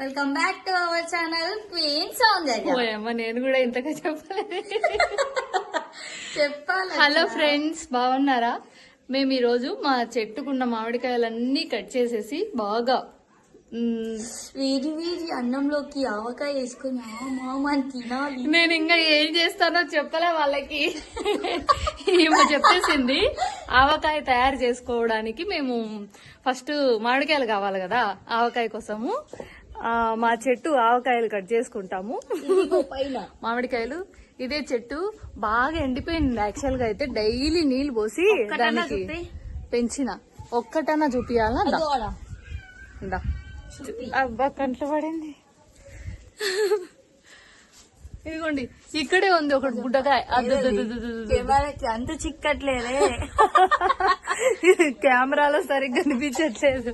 Welcome back to our channel queen Soundarya ఓయమ్మ నేను కూడా ఇంతగా చెప్పలేదు. చెప్పాలి. హలో ఫ్రెండ్స్ బాగున్నారా? మేము ఈరోజు మా చెట్టుకున్న మామిడికాయలన్నీ కట్ చేసేసి బాగా వీడి వీడి అన్నంలోకి ఆవకాయ వేసుకుని తినాలి. నేను ఇంకా ఏం చేస్తానో చెప్పలే వాళ్ళకి. ఏమో చెప్పేసింది ఆవకాయ తయారు చేసుకోవడానికి మేము ఫస్ట్ మామిడికాయలు కావాలి కదా ఆవకాయ కోసము. మా చెట్టు ఆవకాయలు కట్ చేసుకుంటాము. మామిడికాయలు ఇదే చెట్టు బాగా ఎండిపోయింది. యాక్చువల్గా అయితే డైలీ నీళ్ళు పోసి దానికి చూపి. పెంచిన. ఒక్కటన్నా చూపియాలా. అబ్బా కంట్లో పడింది. ఇదిగోండి ఇక్కడే ఉంది ఒకటి గుడ్డకాయ అంత చిక్కట్లేదే. కెమెరాలో సరిగ్గా కనిపించట్లేదు.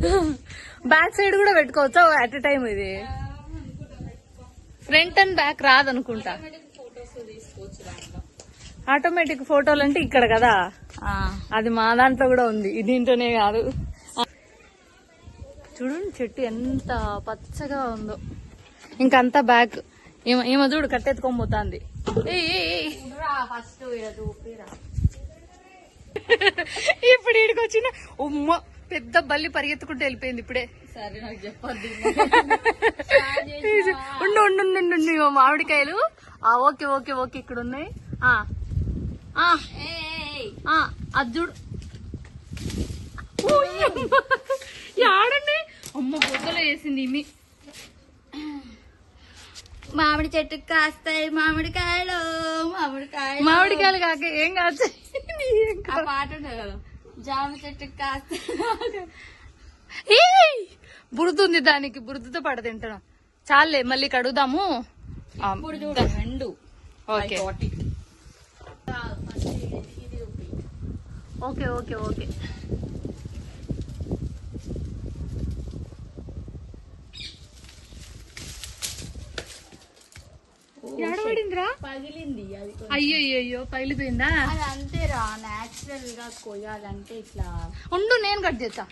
బ్యాక్ సైడ్ కూడా పెట్టుకోవచ్చా? అట్ టైం ఇది. ఫ్రంట్ అండ్ బ్యాక్ రాదనుకుంటా. ఆటోమేటిక్ ఫోటోలు అంటే ఇక్కడ కదా? అది మా దాంట్లో కూడా ఉంది. దీంట్లోనే కాదు. చూడండి చెట్టు ఎంత పచ్చగా ఉందో. ఇంకంతా బ్యాక్ ఏమో ఏమో చూడు కట్టెత్తుకొని పోతాంది. ఇప్పుడు వచ్చిన ఉమ్మ. పెద్ద బల్లి పరిగెత్తుకుంటూ వెళ్ళిపోయింది ఇప్పుడే. సరే నాకు చెప్పొద్దు. ఉండు ఉండు ఉండు, మామిడికాయలు. ఆ ఓకే ఓకే ఓకే ఇక్కడ ఉన్నాయి. ఆ ఆ ఏయ్, ఆ అది చూడు. ఆడండి అమ్మ. బొద్దలో వేసింది ఇమి మామిడి చెట్టుకి కాస్తాయి మామిడికాయలు మామిడికాయలు. మామిడికాయలు కాక ఏం ఆ పాట ఉండదు కదా. జామ చెట్టుకి కాస్తాయి ఏయ్! బురద దానికి బురదతో పడ తింటాను చాలే మళ్ళీ కడుగుదాము. ఇప్పుడు చూడు రెండు. ఓకే. Okay okay okay. ఎడబడిందిరా పగిలింది. అయ్యో అయ్యో పగిలిపోయిందా? అది అంతేరా నాచురల్గా కొయ్యాలంటే ఇట్లా. ఉండు నేను కట్ చేస్తా.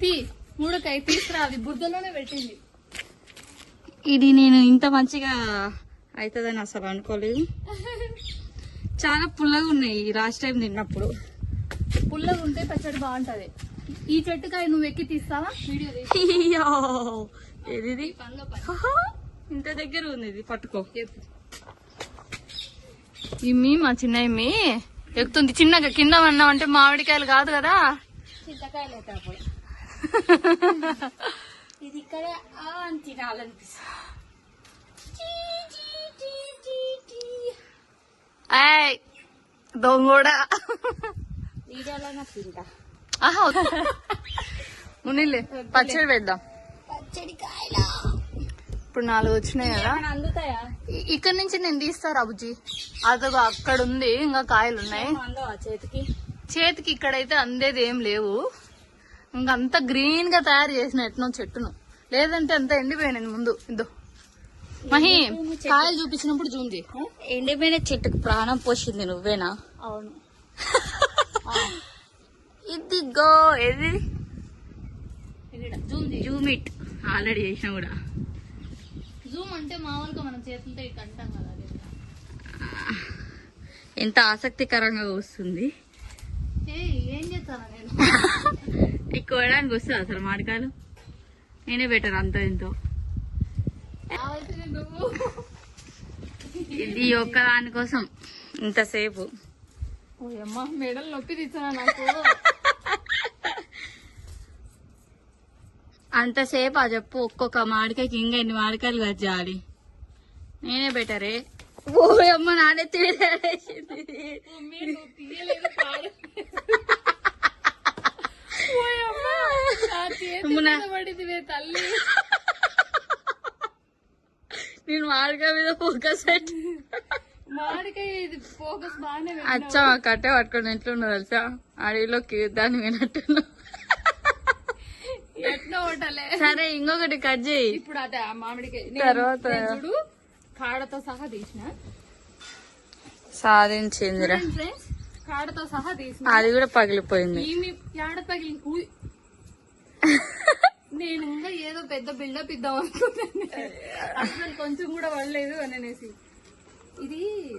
తీ మూడకాయ తీసుకురా అది బురదలోనే పెట్టింది. ఇది నేను ఇంత మంచిగా అవుతుందని అసలు అనుకోలేదు. చాలా పుల్లగా ఉన్నాయి లాస్ట్ టైం తిన్నప్పుడు. పుల్లగా ఉంటే పచ్చడి బాగుంటది. ఈ చెట్టుకాయ నువ్వు ఎక్కి తీస్తావా? వీడియో తీసి. ఇంత దగ్గర ఉంది ఇది పట్టుకో. ఇమ్మి మా చిన్న ఇమ్మి. ఎక్కుతుంది. చిన్నగా కింద అన్నాం అంటే మామిడికాయలు కాదు కదా? చింతకాయలు ఇది ఇక్కడ తినాలనిపిస్తుంది. దొంగోడా. మునిలే పచ్చడి పెడదాం పచ్చడి కాయలా. ఇప్పుడు నాలుగు వచ్చినాయి కదా. ఇక్కడ నుంచి నేను తీస్తా రాబుజీ అదొక అక్కడ ఉంది ఇంకా కాయలు ఉన్నాయి. చేతికి. చేతికి ఇక్కడైతే అందేది ఏం లేవు. ఇంకంతా గ్రీన్గా తయారు చేసిన ఎట్నో చెట్టును. లేదంటే అంత ఎండిపోయినాయి ముందు. ఇద్దో మహి కాయలు చూపించినప్పుడు చూంది. ఎండిపోయిన చెట్టుకు ప్రాణం పోసింది నువ్వేనా? అవును. ఇదిగో ఇది జూమ్ జూమిట్ ఆల్రెడీ చేసిన కూడా. జూమ్ అంటే మామూలుగా మనం చేతులతో ఇటు అంటాం కదా. ఎంత ఆసక్తికరంగా వస్తుంది. ఏం చేస్తాను నేను? ఎక్కువడానికి వస్తుంది అసలు మామిడికాయలు నేనే బెటర్ అంత నువ్వు. ఇది ఒక్క దానికోసం ఇంతసేపు. ఓయమ్మ మెడలు నొప్పి తెచ్చాను నాకు. అంతసేపు ఆ చెప్పు ఒక్కొక్క మామిడికాయకి ఇంకా ఎన్ని మామిడికాయలు కట్ చేయాలి నేనే బెటరే ఓ అమ్మ నానే ఓయమ్మ నా చేతి అమ్మ నా- మీద పడిందివే తల్లి నేను మామిడికాయ మీద ఫోకస్ మామిడికాయ ఫోకస్ బాగానే. అచ్చా కట్టే పట్టుకొని ఎట్లున్నా తెలుసా? అడవిలోకి దాన్ని వినట్టున్నా. సరే ఇంకొకటి కట్ చేయి. ఇప్పుడు అదే ఆ మామిడికాయ. తర్వాత- చూడు కాడతో సహా తీసిన. సాధించిందిరా. ఫ్రెండ్స్ కాడతో సహా తీసిన. అది కూడా పగిలిపోయింది. పగిలి. నేను ఇంకా ఏదో పెద్ద బిల్డప్ ఇద్దాం అనుకున్నాను. అసలు కొంచెం కూడా పడలేదు అని అనేసి. ఇది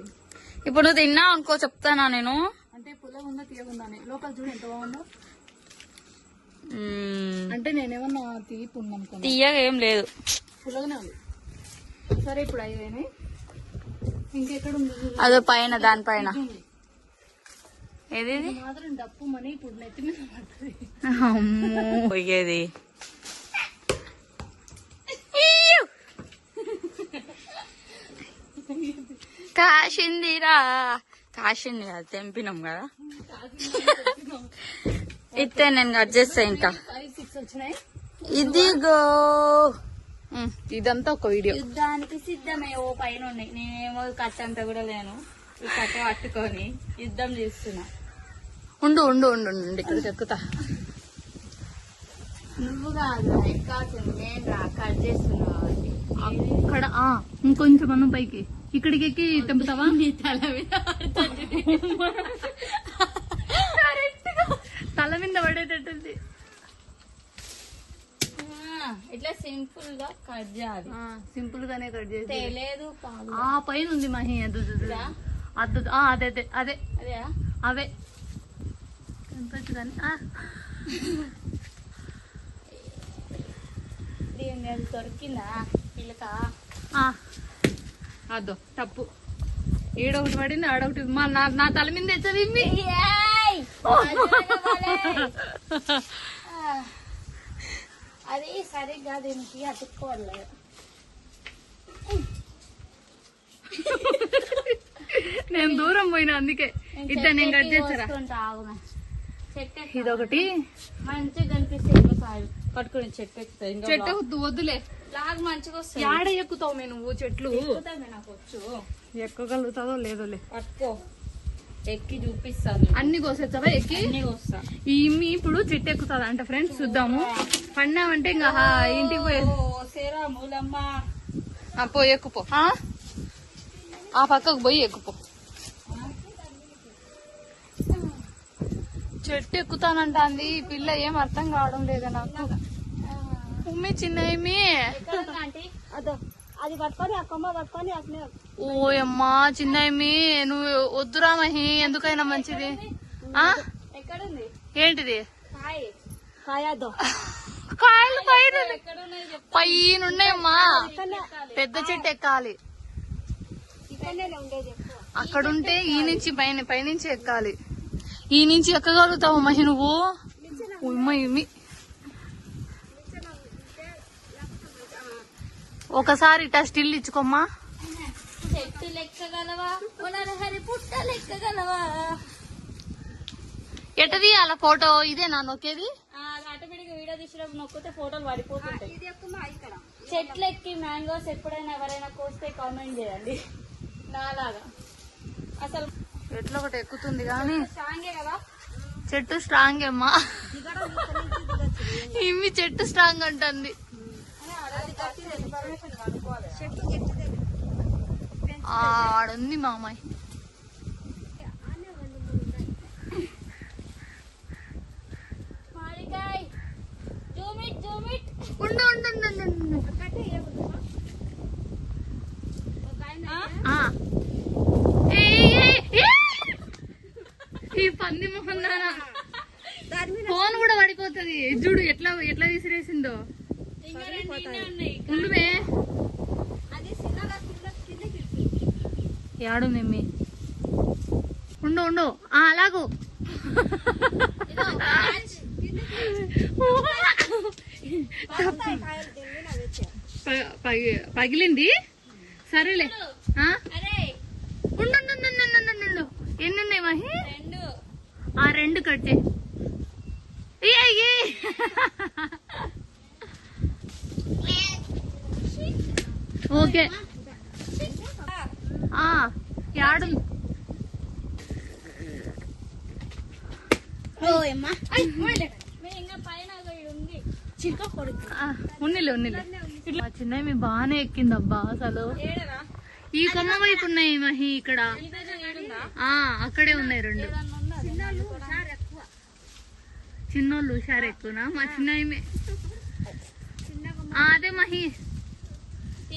ఇప్పుడు నువ్వు తిన్నావు అనుకో చెప్తానా నేను? అంటే పుల్లగుందా తీయగుందని లోపల చూడు ఎంత బాగుందో. అంటే నేనేమన్నా తీపి ఉందనుకున్నా తీయగా ఏం లేదు. ఉంది. సరే ఇప్పుడు అయిపోయినాయి ఇంకెక్కడ ఉంది చూడు. అదో పైన. దానిపైన ఉంది. ఏది ఇది? ఇది మాత్రం డప్పు మని ఇప్పుడు నెత్తి మీద పడుతుంది. అమ్మో. పోయేది. కాసిందిరా. కాసింది కదా తెంపినాం కదా. ఇస్తే నేను కట్ చేస్తా ఇంకా. వచ్చినాయి ఇదిగో. ఇదంతా ఒక వీడియో. యుద్ధానికి సిద్ధమే ఓ పైన ఉన్నాయి. నేనేమో కట్ట అంతా కూడా లేను. ఈ కట్ట పట్టుకొని యుద్ధం చేస్తున్నా. ఉండు ఉండు ఉండు ఉండు ఇక్కడికి ఎక్కుతా. నువ్వు కాదు ఎక్కాల్సింది నేను రా కట్ చేస్తున్నా అక్కడ ఆ, ఇంకొంచెం అన్నం పైకి. ఇక్కడికి ఎక్కి తెంపుతావా? నీ తల మీద. తల మీద పడేటట్టుంది. ఇట్లా సింపుల్గా కట్ చేయాలి. సింపుల్ గానే కట్ చేసి తెలియదు ఆ పైన ఉంది మహి అదు అదు, అదు. ఇదా? అద్దు అదే అదే అదే. అదే అవే. తెంపచ్చు కానీ దొరికిందా పిల్లక ఆ. అదో తప్పు. ఈడొకటి పడింది ఆడొకటి మా నా నా తల మీద తెచ్చది ఇమ్మి. ఏయ్! అజరగబలే! ఆ, అది సరిగ్గా దీనికి అతుక్కోవాలి. నేను దూరం పోయినా అందుకే. ఇట్లా నేను కట్ చేస్తారా ఇదొకటి. మంచిగా కనిపిస్తుంది కాయలు పట్టుకుని చెట్టు ఎక్కుతాయి చెట్టు వద్దు, వద్దులే. లాగ్ మంచిగా వస్తుంది యాడ ఎక్కుతావు నువ్వు చెట్లు? ఎక్కుతామే నాకు వచ్చు. ఎక్కగలుగుతావో లేదోలే. పట్టుకో. ఎక్కి చూపిస్తాను. అన్ని కోసేస్తావా? ఎక్కి? అన్ని వస్తా ఈ ఇమ్మి ఇప్పుడు చెట్టు ఎక్కుతుంది అంట ఫ్రెండ్స్ చూద్దాము. పడినామంటే ఇంకా ఇంటికి పోయే ఓ సేరా మూలమ్మ. పో ఎక్కుపో. ఆ? పక్కకు పోయి ఎక్కుపో. చెట్టు ఎక్కుతానంటాంది ఈ పిల్ల ఏం అర్థం కావడం లేదా నాకు. ఉమ్మి చిన్న ఏమి అదో. అది పట్టుకొని ఆ కొమ్మ పట్టుకొని అట్లే ఓయమ్మా చిన్న నువ్వు వద్దురా మహి ఎందుకైనా మంచిది? ఆ? ఎక్కడుంది? ఏంటిది? కాయ కాయదో కాయలు పైన పైన ఉన్నాయమ్మా పెద్ద చెట్టు ఎక్కాలి. అక్కడుంటే ఈ నుంచి పైన పైనుంచి ఎక్కాలి. ఈ నుంచి ఎక్కగలుగుతావు మహి నువ్వు? ఉమ్మ ఒకసారి ఇట్లా స్టిల్ ఇచ్చుకోమ్మా. చెట్టు లెక్కగలవా హరి పుట్ట లెక్కగలవా ఎట తీయాల ఫోటో? ఇదే నా నొక్కేది ఆటోమేటిక్ వీడియో తీసినప్పుడు నొక్కితే ఫోటోలు పడిపోతుంటాయి. చెట్లు ఎక్కి మ్యాంగోస్ ఎప్పుడైనా ఎవరైనా కోస్తే కామెంట్ చేయండి. నాలాగా. అసలు ఎట్లా ఒకటి ఎక్కుతుంది కానీ స్ట్రాంగే కదా? చెట్టు స్ట్రాంగ్ అమ్మా ఇమ్మి చెట్టు స్ట్రాంగ్ అంటుంది. ఆడుంది మా అమ్మాయి మామిడికాయ్ జూమ్ ఇట్ జూమ్ ఇట్ ఉండు ఉండు ఉండు, ఉండు, ఉండు. ఆ. ఏయ్, ఏయ్, ఏయ్! ఈ పంది మొహం ఫోన్ కూడా పడిపోతుంది చూడు ఎట్లా ఎట్లా విసిరేసిందో యాడు నిమ్మి ఉండు ఉండు. అలాగు. పగిలింది? సరేలే. ఆ? అరే. ఉండు. ఎన్ని ఉన్నాయి మహి? రెండు. ఆ రెండు కట్ చేయి ఓకే ఆ యాడు ఓయమ్మా ఇంకా పైన ఒకటి ఉంది చిక్క కొడుకు ఆ, ఉన్నిలే ఉన్నిలే మా చిన్న మీ బాగానే ఎక్కిందబ్బా అసలు ఏడరా ఈ కొమ్మ వైపు ఉన్నాయి మహి ఇక్కడ ఇదే ఏడుందా ఆ అక్కడే ఉన్నాయి రెండు చిన్నోళ్ళు హుషారు ఎక్కువనా మా చిన్న అదే మహి టీచర్ వీడియో మళ్ళీ ఫీల్ కావద్దు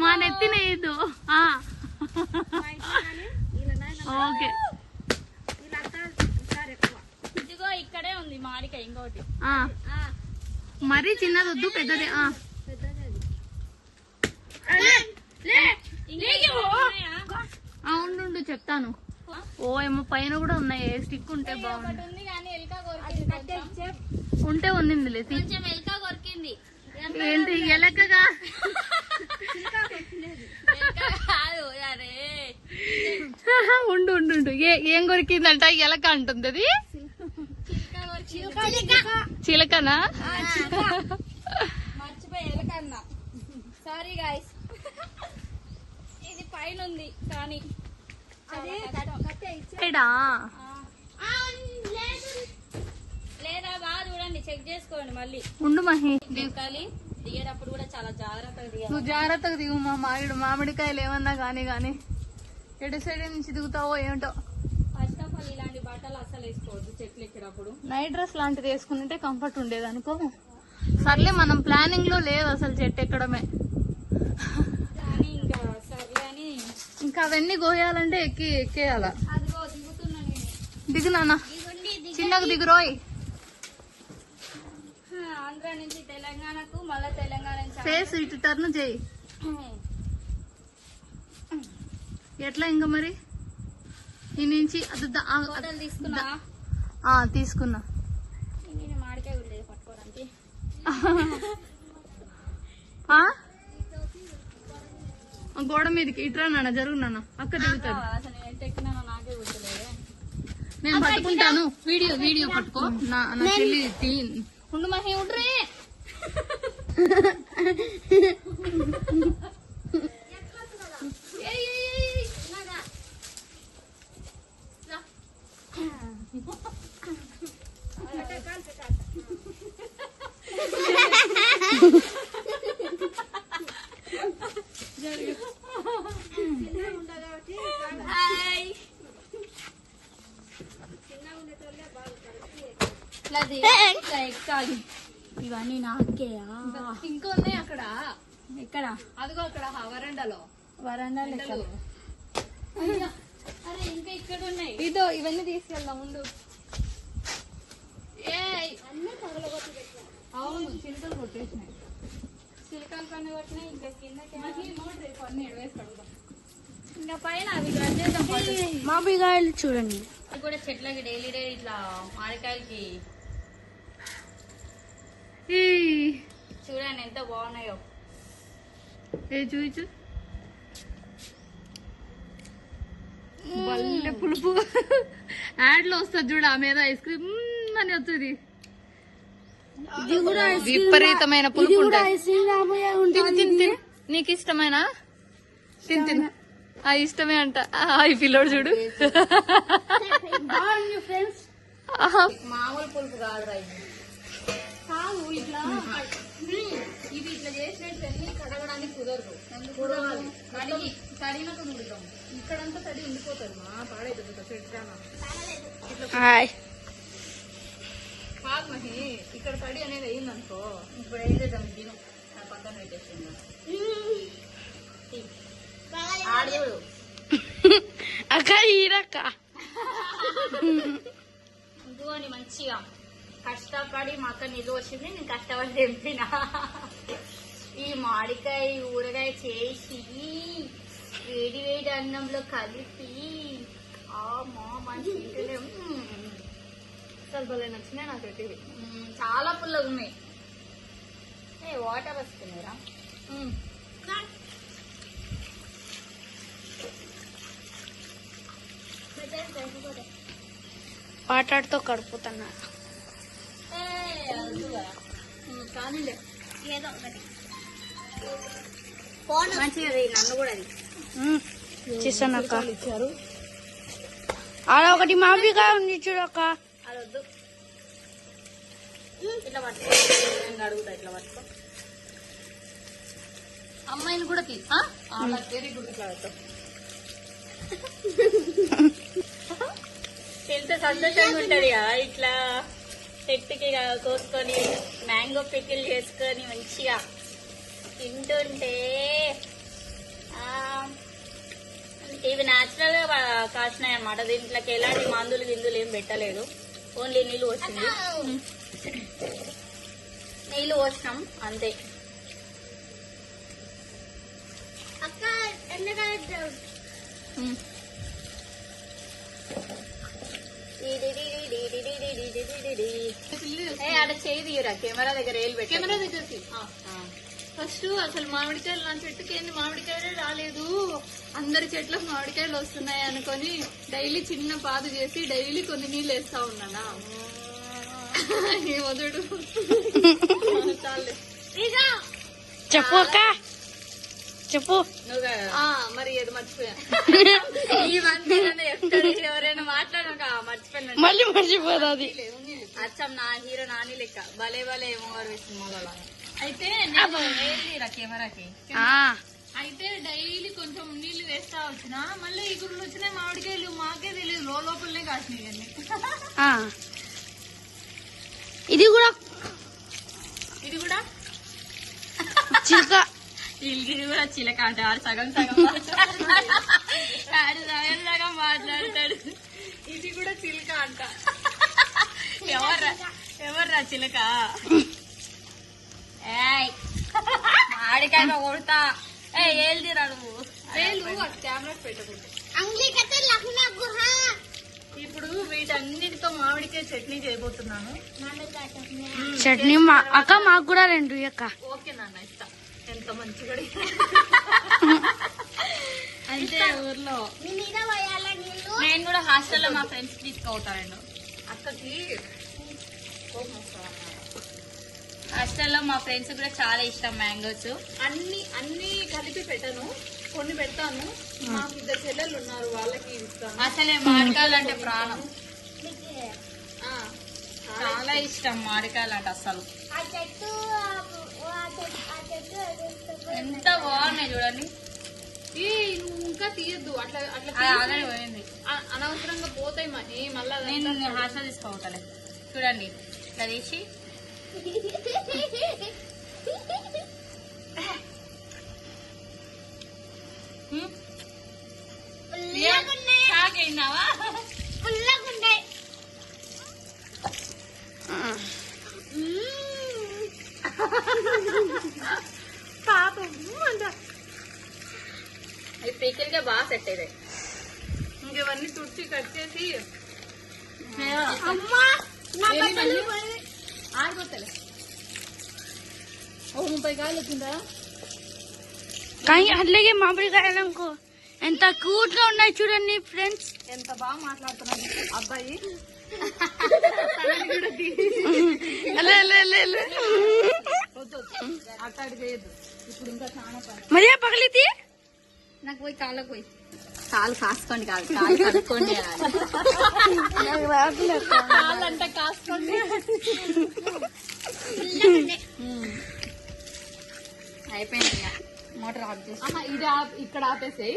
మా నెత్తి నేయద్దు ఓకే. ఇదిగో ఇక్కడే ఉంది మాడిక ఇంకోటి. ఆ. మరీ చిన్నది వద్దు పెద్దదే ఉండు చెప్తాను. ఓ ఏమో పైన కూడా ఉన్నాయి స్టిక్ ఉంటే బాగుంది ఉంది. ఉంటే ఉందిలే కొరికింది ఏంటి ఎలకగా? కాదు అరే ఉండు ఉండు ఉండు. ఏ ఏం కొరికిందంట? ఎలక అంటుంది అది. చిలకనా? మర్చిపోయి ఎలుక అన్నా. సారీ గాయస్ ఇది పైన ఉంది కానీ ఆ. లేదా బాగా చూడండి చెక్ చేసుకోండి మళ్ళీ. ఉండు మహి. దిగాలి దిగేటప్పుడు కూడా చాలా జాగ్రత్తగా దిగాలి. నువ్వు జాగ్రత్తగా దిగు మా మామిడి మామిడికాయలు ఏమన్నా గానీ గానీ. ఎటు సైడ్ నుంచి దిగుతావో ఏంటో. ఫస్ట్ ఆఫ్ ఆల్ ఇలాంటి బట్టలు అస్సలు వేసుకోవద్దు చెట్లు ఎక్కినప్పుడు నైట్ డ్రెస్ లాంటిది వేసుకుంటే కంఫర్ట్ ఉండేది అనుకో సర్లే మనం ప్లానింగ్లో లేదు అసలు చెట్టు ఎక్కడమే. కానీ ఇంకా అవన్నీ గోయాలంటే ఎక్కి ఎక్కేయాల. అదిగో దిగుతున్నా నేను. దిగు నాన్న. దిగుండి దిగ చిన్నగా దిగురోయ్ ఆంధ్ర నుంచి తెలంగాణకు మళ్ళా తెలంగాణ నుంచి ఫేస్ ఇటు టర్న్ చేయి. ఎట్లా ఇంకా మరి? ఈ నుంచి తీసుకున్నా? తీసుకున్నా. మాడికాయ లేదు పట్టుకోవడానికి. గోడ మీదకి ఇట్రా నాన్న జరుగు నాన్న. అక్క గుర్తులేదే. నేను పట్టుకుంటాను. వీడియో వీడియో పట్టుకో. నా నా చెల్లి తీ ఉండు మహి ఇవన్నీ నాకేయా? ఇంకా ఉన్నాయి అక్కడ. ఎక్కడ? అదిగో అక్కడ వరండాలో. వరండా లెక్క. ఎండలు. అరే ఇంకా ఇక్కడ ఉన్నాయి. ఇదో ఇవన్నీ తీసుకెళ్దాం ముందు ఏయ్! అవును చిలుకలు కొట్టేసినాయి. సిలికాన్ పన్ను కొట్టినాయి ఇంకా కిందకి రేపు అన్ని ఎడవేసి ఇంకా పైన అవి. మామిడికాయలు చూడండి. ఇది కూడా చెట్లకి డైలీ డే ఇట్లా మామిడికాయలకి చూడండి ఎంత బాగున్నాయో. ఏ చూచు బల్లె పులుపు. యాడ్లో వస్తుంది చూడు ఆ మీద ఐస్ క్రీమ్ అని వస్తుంది. ఇది కూడా విపరీతమైన పులుపు నీకు ఇష్టమేనా? తిను తిను. ఆ ఇష్టమే అంట. ఆ, ఈ పిల్లోడు చూడు. మామూలు పులుపు ఇది. కాదు ఇట్లా ఇది ఇట్లా చేసినట్టు కడగడానికి కుదరదు. కుదరాలి కడిగి కడిగినాక ముడుతాం. ఇక్కడంతా తడి ఉండిపోతుంది. మా పాడైతుంది చెట్టాన హాయ్. కాదు మహి ఇక్కడ తడి అనేది అయిందనుకో ఇప్పుడు ఏం చేద్దాం తిను. నా పక్కన పెట్టేసింది ఆడేవుడు అక్క ఈరక్క ఇదిగోండి మంచిగా. కష్టపడి మా అక్క నిల్వ వచ్చింది నేను కష్టపడి తెంపిన. ఈ మామిడికాయ ఊరగాయ చేసి వేడి వేడి అన్నంలో కలిపి నచ్చినాయి నాకు పెట్టివి చాలా పుల్లగా ఉన్నాయి. ఏ వాటర్ వస్తున్నాయిరా? వాటర్తో కడుపుతున్నా కానీలే ఏదో ఒకటి మంచిగా నన్ను కూడా అది చేస్తాను అక్క ఇచ్చారు అలా ఒకటి మామిడికాయ ఉంది చూడక్క ఇట్లా పట్టుకో. అడుగుతా ఇట్లా పట్టుకో. అమ్మాయిని కూడా తీ. వెరీ గుడ్ ఇట్లా పెట్టు. ఎంత సంతోషంగా ఉంటది కదా ఇట్లా. చెట్టుకి కోసుకొని మ్యాంగో పికిల్ చేసుకొని మంచిగా తింటుంటే ఇవి న్యాచురల్గా కాసినాయి అనమాట దీంట్లోకి ఎలాంటి మందులు గిందులు ఏం పెట్టలేదు. ఓన్లీ నీళ్ళు వచ్చింది నీళ్ళు పోసినాం అంతే. అక్క కెమెరా దగ్గర కెమెరా దగ్గరికి. ఫస్ట్ అసలు మామిడికాయలు నా చెట్టుకి ఏంది మామిడికాయలే రాలేదు. అందరి చెట్లకు మామిడికాయలు వస్తున్నాయి అనుకొని డైలీ చిన్న పాదు చేసి డైలీ కొన్ని నీళ్ళు వేస్తా ఉన్నానా? చాలే. చెప్పు చెప్పు. మరి ఏది మర్చిపోయా. ఈ మధ్య ఎక్కడ ఎవరైనా మాట్లాడాక మర్చిపోయిన మళ్ళీ మర్చిపోదు అది. అచ్చం నా హీరో నాని లెక్క. భలే భలే ఏమో సినిమాలో అయితే ఏదిరా కెమెరాకి? ఆ, అయితే డైలీ కొంచెం నీళ్ళు వేస్తా వచ్చిన మళ్ళీ ఇగురులు వచ్చినాయి మామిడికాయలు మాకే తెలియదు లోపలనే కాసినాయి. ఇది కూడా ఇది కూడా? చిలుక ఇది కూడా చిలక అంటే ఆడు సగం సగం. ఆడు సగం సగం మాట్లాడతాడు. ఇది కూడా చిలుక అంట. ఎవర్రా? ఎవర్రా చిలక? ఏయ్. ఆడికాయ కొడతా. ఏ ఏల్దిరా నువ్వు? కెమెరా ఇప్పుడు వీటన్నిటితో మామిడికాయ చట్నీ చేయబోతున్నాను. చట్నీ అక్క మాకు కూడా రెండు అక్క. ఓకే నాన్న ఇస్తా. ఎంత మంచిగా అంటే ఊర్లో. నేను కూడా హాస్టల్లో మా ఫ్రెండ్స్ తీసుకుపోతాను అక్కకి హాస్టల్లో మా ఫ్రెండ్స్ కూడా చాలా ఇష్టం మ్యాంగోస్. అన్ని అన్ని కలిపి పెట్టను. కొన్ని పెడతాను. మాకు ఇద్దరు చెల్లెలు ఉన్నారు వాళ్ళకి ఇస్తాను. అసలే మామిడికాయలు అంటే ప్రాణం చాలా ఇష్టం మామిడికాయలు అంటే అసలు ఎంత బాగున్నాయి చూడండి. ఏ ఇంకా తీయద్దు. అట్లా అట్లా పోయింది. అనవసరంగా పోతాయి మరి మళ్ళా నేను తీసుకోవట్లే చూడండి. ఇట్లా తీసి? షాక్ అయిందావా పాపం అంట ఇది పీకిల్గా బాగా సెట్ అయ్యాయి ఇంకెవన్నీ తుడిచి కట్ చేసి ఆరిపోతలే ఓ ముప్పై కాయలు వచ్చిందా కానీ అట్లాగే మామిడికాయలు అనుకో ఎంత క్యూట్గా ఉన్నాయి చూడండి ఫ్రెండ్స్ ఎంత బాగా మాట్లాడుతున్నాడు అబ్బాయి లే, లే, లే, లే. వద్దు అట్టాడి చేయొద్దు ఇప్పుడు ఇంకా చాలా పని మరి పగలితే నాకు పోయి కాళ్ళకు పోయి. కాలు కాసుకోండి కాదు కాలు కడుక్కోండి కాళ్ళంటే కాసుకోండి. అయిపోయింది. మోటార్ ఆఫ్ చేసి. ఇది ఇక్కడ ఆపేసేయి.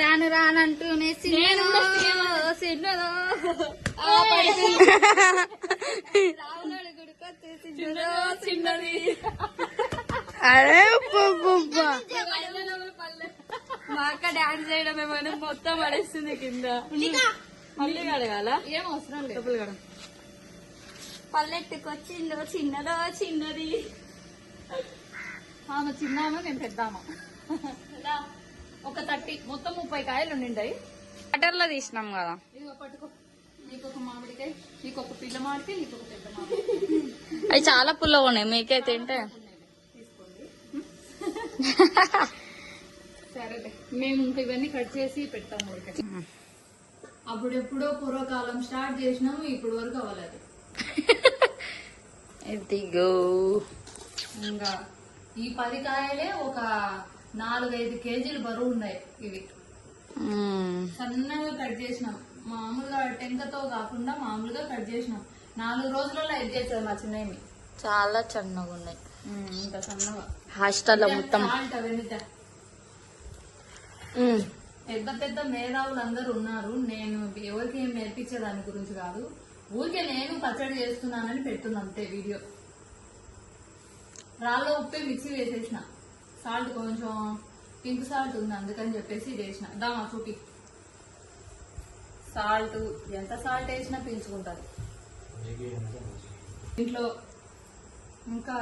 రాను రానంటూనే సిన్నదో, సిన్నదో. సిన్నది. అరే. మా అక్క డాన్స్ చేయడం ఏమైనా మొత్తం పడేస్తుంది కింద. మళ్ళీ కడగాల? ఏం అవసరం లేదు. డబ్బులు కడ పల్లెట్టుకొచ్చిందో చిన్నదో చిన్నది. ఆమె చిన్నామా నేను పెద్దామా. ఒక థర్టీ మొత్తం ముప్పై కాయలు ఉండిండాయి వాటర్లో తీసినాం కదా. పట్టుకో. నీకు ఒక మామిడికాయ నీకు ఒక పిల్ల మామిడికాయ నీకు ఒక పెద్ద మామిడికాయ. అవి చాలా పుల్లగా ఉన్నాయి. మీకే తింటే. సరేలే. మేము ఇంకా ఇవన్నీ కట్ చేసి పెడతాం అప్పుడెప్పుడో పూర్వకాలం స్టార్ట్ చేసినాము ఇప్పుడు వరకు అవ్వలేదు. ఇదిగో. ఇంకా ఈ పది కాయలే ఒక నాలుగైదు కేజీలు బరువు ఉన్నాయి ఇవి. సన్నగా కట్ చేసినాం. మామూలుగా టెంకతో కాకుండా మామూలుగా కట్ చేసినాం. నాలుగు రోజులలో ఇది చేసేది మా చిన్నవి చాలా చిన్నగా ఉన్నాయి. ఇంకా సన్నగా. హాస్టల్లో మొత్తం. దా. పెద్ద పెద్ద మేధావులు అందరూ ఉన్నారు. నేను ఎవరికి ఏం నేర్పించే దాని గురించి కాదు. ఊరికే నేను పచ్చడి చేస్తున్నానని పెడుతున్నా అంతే వీడియో. రాళ్ళ ఉప్పే మిక్సీ వేసేసిన. సాల్ట్ కొంచెం పింక్ సాల్ట్ ఉంది అందుకని చెప్పేసి ఇది వేసిన. దామా చూపి. సాల్ట్ ఎంత సాల్ట్ వేసినా పీల్చుకుంటుంది ఇంట్లో ఇంకా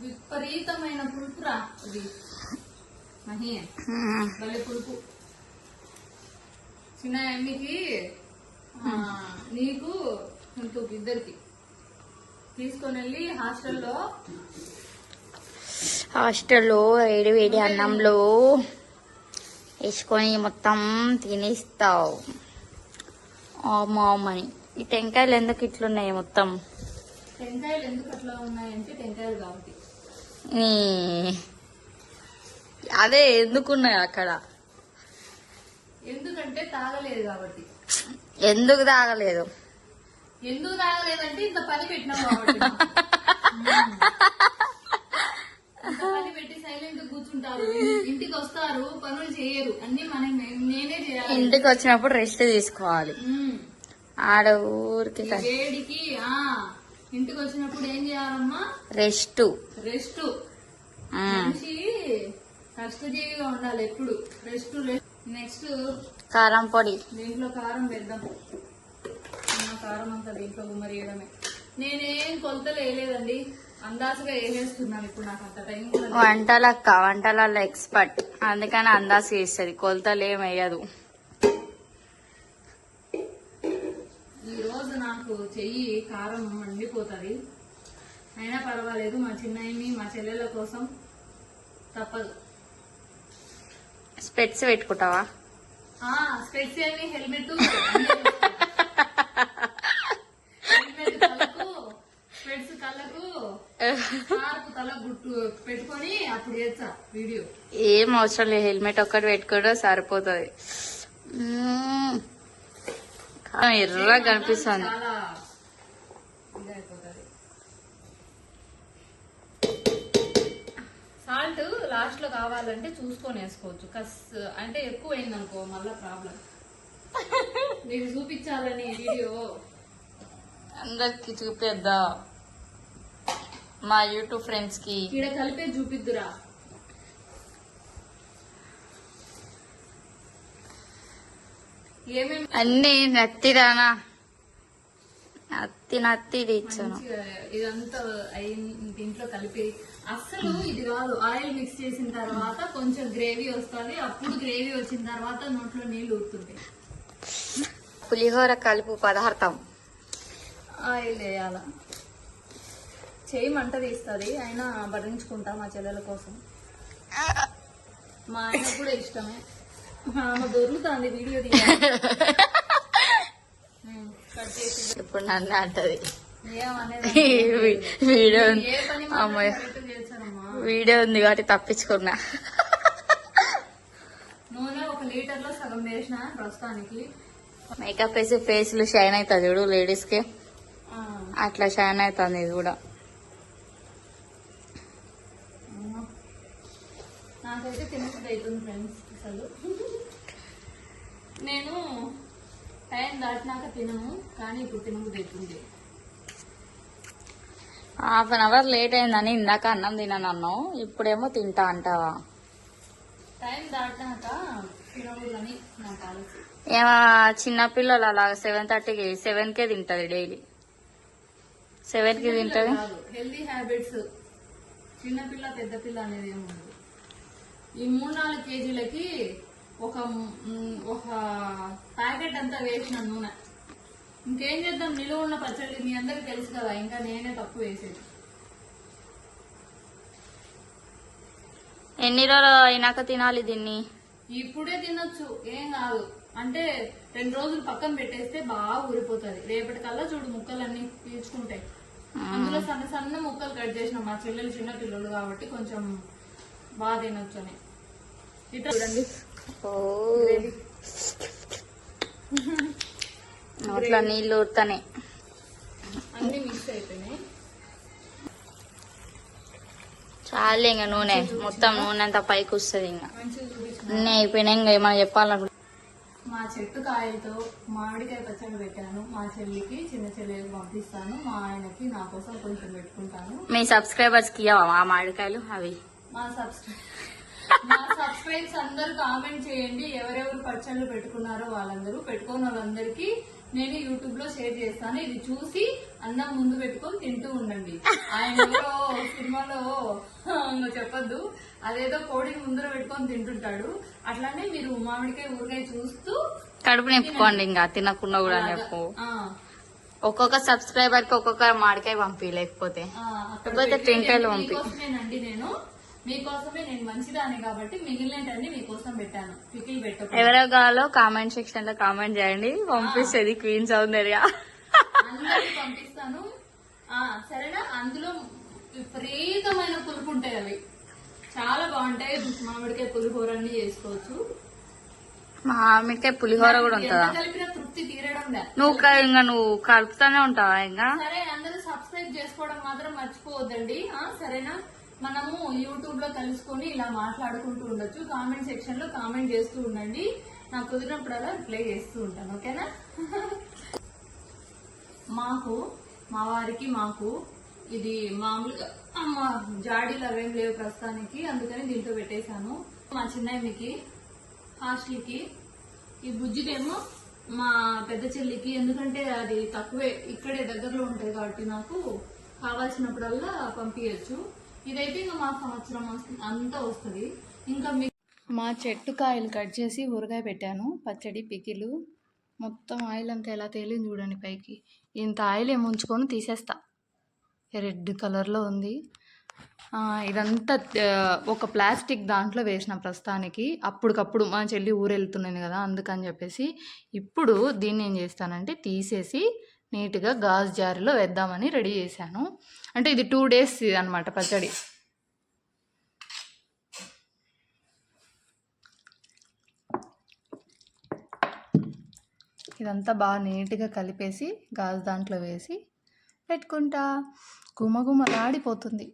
విపరీతమైన పులుపురా ఇది. మహి భలే పులుపు. చిన్న అమ్మికి నీకు ఇంకొక ఇద్దరికి. తీసుకొని వెళ్ళి హాస్టల్లో హాస్టల్లో వేడి వేడి అన్నంలో వేసుకొని మొత్తం తినేస్తావు. మామని. ఈ టెంకాయలు ఎందుకు ఇట్లున్నాయి మొత్తం? టెంకాయలు ఎందుకు అట్లా ఉన్నాయంటే టెంకాయలు కాబట్టి. నీ అదే ఎందుకున్నాయి అక్కడ? ఎందుకంటే తాగలేదు కాబట్టి. ఎందుకు తాగలేదు? ఎందుకు తాగలేదంటే ఇంత పని కాబట్టి. పని పెట్టి సైలెంట్ కూర్చుంటారు. ఇంటికి వస్తారు పనులు చేయరు. అన్ని మనం నేనే చేయాలి. ఇంటికి వచ్చినప్పుడు రెస్ట్ తీసుకోవాలి. ఆడ ఊరికి వేడికి ఆ ఇంటికి వచ్చినప్పుడు ఏం చేయాలమ్మా? రెస్ట్ రెస్ట్ మనిషి కష్టజీవిగా ఉండాలి ఎప్పుడు. రెస్ట్ నెక్స్ట్ కారం పొడి. దీంట్లో కారం ఉన్న కారం అంతా దీంట్లో గుమ్మరియడమే నేనేం కొలతలు వేయలేదండి అందాజుగా వేసేస్తున్నాను ఇప్పుడు నాకు అంత టైం. వంటలక్క వంటలలో ఎక్స్పర్ట్. అందుకని అందాజు చేస్తుంది. కొలతలు ఏం వేయదు ఈ రోజు నాకు చెయ్యి కారం మండిపోతుంది. అయినా పర్వాలేదు మా చిన్నయ్యని మా చెల్లెల కోసం తప్పదు. స్పెట్స్ పెట్టుకుంటావా? Special helmet helmet. పెట్టుకొని అప్పుడు చేస్తా వీడియో. ఏం అవసరం లేదు హెల్మెట్ ఒక్కటి పెట్టుకుంటే సరిపోతుంది. ఎర్రగా కనిపిస్తుంది. సాల్ట్ లాస్ట్లో కావాలంటే చూసుకొని వేసుకోవచ్చు. కస్ అంటే ఎక్కువ అయిందనుకో మళ్ళా ప్రాబ్లం. నీకు చూపించాలని వీడియో. అందరికి చూపిద్దా. మా యూట్యూబ్ ఫ్రెండ్స్కి. ఇక్కడ కలిపే చూపిద్దురా. ఏమేమి అన్ని నత్తిదానా? నత్తి నత్తి ఇచ్చాను మంచిగా ఇదంతా దీంట్లో కలిపి. అస్సలు ఇది కాదు ఆయిల్ మిక్స్ చేసిన తర్వాత కొంచెం గ్రేవీ వస్తుంది. అప్పుడు గ్రేవీ వచ్చిన తర్వాత నోట్లో నీళ్ళు ఊరుతుంటాయి. పులిహోర కలుపు పదార్థం. ఆయిల్ వేయాల? చేయి మంట తీస్తుంది అయినా భరించుకుంటా మా చెల్లెల కోసం. మా ఆయన కూడా ఇష్టమే. ఆమె దొరుకుతుంది వీడియో ఇప్పుడు నన్ను అంటది. వీడియో అమ్మాయి వీడియో ఉంది కాబట్టి తప్పించుకున్నా. నూనె ఒక లీటర్లో సగం వేసిన ప్రస్తుతానికి. మేకప్ వేసి ఫేస్లు షైన్ అవుతుంది చూడు లేడీస్కి. అట్లా షైన్ అవుతుంది ఇది కూడా అమ్మా. నాకైతే తినకుండా అవుతుంది ఫ్రెండ్స్ అసలు. నేను టైం దాటినాక తినను కానీ ఇప్పుడు తినకుండా అవుతుంది. హాఫ్ అన్ అవర్ లేట్ అయిందని ఇందాక అన్నం తినను అన్నావు ఇప్పుడేమో తింటా అంటావా? టైం దాటినాక తినకూడదని నా పాలసీ ఏమో చిన్నపిల్లలు అలా సెవెన్ థర్టీకి సెవెన్ కే తింటది డైలీ. సెవెన్కి తింటది? హెల్దీ హ్యాబిట్స్ చిన్నపిల్ల పెద్ద పిల్ల అనేది ఏమి ఉండదు. ఈ మూడు నాలుగు కేజీలకి ఒక ఒక ప్యాకెట్ అంతా వేసిన నూనె. ఇంకేం చేద్దాం? నిలువ ఉన్న పచ్చడి మీ అందరికి తెలుసు కదా ఇంకా నేనే తప్పు వేసేది. ఎన్ని రోజులు అయినాక తినాలి దీన్ని? ఇప్పుడే తినొచ్చు ఏం కాదు. అంటే రెండు రోజులు పక్కన పెట్టేస్తే బాగా ఊరిపోతుంది. రేపటికల్లా చూడు ముక్కలన్నీ పీల్చుకుంటాయి. అందులో సన్న సన్న ముక్కలు కట్ చేసిన మా చెల్లెలు చిన్న పిల్లలు కాబట్టి కొంచెం బాగా తినొచ్చు అని చూడండి. నోట్లో నీళ్ళు ఊరుతానే. అన్ని మిక్స్ అయిపోయినాయి. చాలే ఇంకా నూనె. మొత్తం నూనె అంతా పైకి వస్తుంది ఇంకా. మంచిగా చూపించిన నూనె అయిపోయినాయి. ఇంకా ఏమైనా చెప్పాలను మా చెట్టు కాయలతో మామిడికాయ పచ్చడి పెట్టాను. మా చెల్లికి చిన్న చెల్లెకి పంపిస్తాను. మా ఆయనకి నా కోసం కొంచెం పెట్టుకుంటాను. మీ సబ్స్క్రైబర్స్కి ఇవ్వవా మామిడికాయలు అవి? మా సబ్స్క్రైబ్ మా సబ్స్క్రైబ్స్ అందరూ కామెంట్ చేయండి. ఎవరెవరు పచ్చళ్ళు పెట్టుకున్నారో వాళ్ళందరూ పెట్టుకున్న వాళ్ళందరికీ నేను యూట్యూబ్లో షేర్ చేస్తాను. ఇది చూసి అన్నం ముందు పెట్టుకొని తింటూ ఉండండి. ఆయన సినిమాలో ఇంకా చెప్పొద్దు. అదేదో కోడిని ముందర పెట్టుకొని తింటుంటాడు. అట్లానే మీరు మామిడికాయ ఊరగాయ చూస్తూ కడుపు నింపుకోండి ఇంకా. తినకుండా కూడా ఆ, ఒక్కొక్క సబ్స్క్రైబర్కి ఒక్కొక్క మామిడికాయ పంపి లేకపోతే. లేకపోతే టెంకాయలు పంపి. నేను. మీకోసమే నేను మంచిదాన్ని కాబట్టి మిగిలినటన్ని మీకోసం పెట్టాను. పికిల్ పెట్టకు ఎవరో కావాలో కామెంట్ సెక్షన్లో కామెంట్ చేయండి. పంపిస్తుంది క్వీన్ సౌందర్య అందరికి పంపిస్తాను. ఆ సరేనా? అందులో విపరీతమైన పులుపు ఉంటాయి అవి. చాలా బాగుంటాయి. మామిడికాయ పులిహోర అన్ని చేసుకోవచ్చు. మామిడికాయ పులిహోర కూడా ఉంటుందా? కలిపినా తృప్తి తీరడం నువ్వు ఇంకా నువ్వు కలుపుతానే ఉంటావా ఇంకా? సరే అందరూ సబ్స్క్రైబ్ చేసుకోవడం మాత్రం మర్చిపోవద్దండి. సరేనా? మనము యూట్యూబ్లో కలుసుకొని ఇలా మాట్లాడుకుంటూ ఉండొచ్చు. కామెంట్ సెక్షన్లో కామెంట్ చేస్తూ ఉండండి. నాకు కుదిరినప్పుడల్లా రిప్లై చేస్తూ ఉంటాను. ఓకేనా? మాకు మా వారికి మాకు ఇది మామూలుగా మా జాడీలు అవేం లేవు ప్రస్తుతానికి. అందుకని దీంతో పెట్టేశాను. మా చిన్నయ్యకి హాస్టల్కి ఈ బుజ్జిదేమో మా పెద్ద చెల్లికి ఎందుకంటే అది తక్కువే ఇక్కడే దగ్గరలో ఉంటాయి కాబట్టి నాకు కావాల్సినప్పుడల్లా పంపించచ్చు ఇదైతే ఇంకా మా సంవత్సరం అంతా వస్తుంది. ఇంకా మీ మా చెట్టు కాయలు కట్ చేసి ఊరగాయ పెట్టాను. పచ్చడి పికిలు మొత్తం ఆయిల్ అంతా ఎలా తేలింది చూడండి పైకి. ఇంత ఆయిల్ ఏమి ఉంచుకొని తీసేస్తా. రెడ్ కలర్లో ఉంది. ఇదంతా ఒక ప్లాస్టిక్ దాంట్లో వేసిన ప్రస్తుతానికి. అప్పటికప్పుడు మా చెల్లి ఊరు వెళ్తున్నాను కదా అందుకని చెప్పేసి ఇప్పుడు దీన్ని ఏం చేస్తానంటే తీసేసి నీట్గా గాజు జారిలో వేద్దామని రెడీ చేశాను. అంటే ఇది టూ డేస్ అన్నమాట పచ్చడి. ఇదంతా బాగా నీట్గా కలిపేసి గాజు దాంట్లో వేసి పెట్టుకుంటా. గుమగుమలాడిపోతుంది.